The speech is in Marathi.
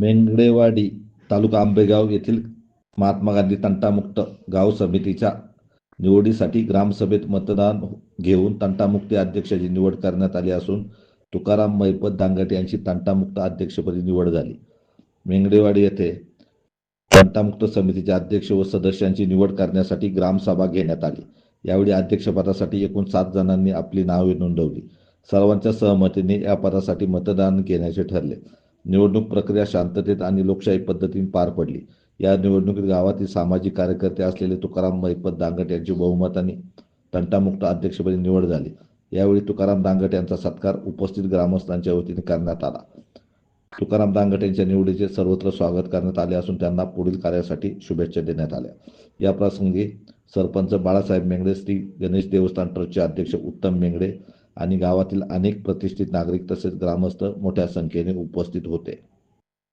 मेंगडेवाडी तालुका आंबेगाव येथील महात्मा गांधी तंटामुक्त गाव समितीच्या निवडीसाठी ग्रामसभेत मतदान घेऊन तंटामुक्ती अध्यक्षाची निवड करण्यात आली असून तुकाराम मैपत दांगट यांची तंटामुक्त अध्यक्षपदी निवड झाली. मेंगडेवाडी येथे तंटामुक्त समितीच्या अध्यक्ष व सदस्यांची निवड करण्यासाठी ग्रामसभा घेण्यात आली. यावेळी अध्यक्षपदासाठी एकूण सात जणांनी आपली नावे नोंदवली. सर्वांच्या सहमतीने या पदासाठी मतदान घेण्याचे ठरले. निवडणूक प्रक्रिया शांततेत आणि लोकशाही पद्धतीने पार पडली. या निवडणुकीत गावातील सामाजिक कार्यकर्ते असलेले तुकाराम मैपत दांगट यांची बहुमताने तंटामुक्त अध्यक्षपदी निवड झाली. यावेळी तुकाराम दांगट यांचा सत्कार उपस्थित ग्रामस्थांच्या वतीने करण्यात आला. तुकाराम दांगट यांच्या निवडीचे सर्वत्र स्वागत करण्यात आले असून त्यांना पुढील कार्यासाठी शुभेच्छा देण्यात आल्या. या प्रसंगी सरपंच बाळासाहेब मेंगडे श्री गणेश देवस्थान ट्रस्टचे अध्यक्ष उत्तम मेंगडे आणि गावातील अनेक प्रतिष्ठित नागरिक तसेच ग्रामस्थ मोठ्या संख्येने उपस्थित होते.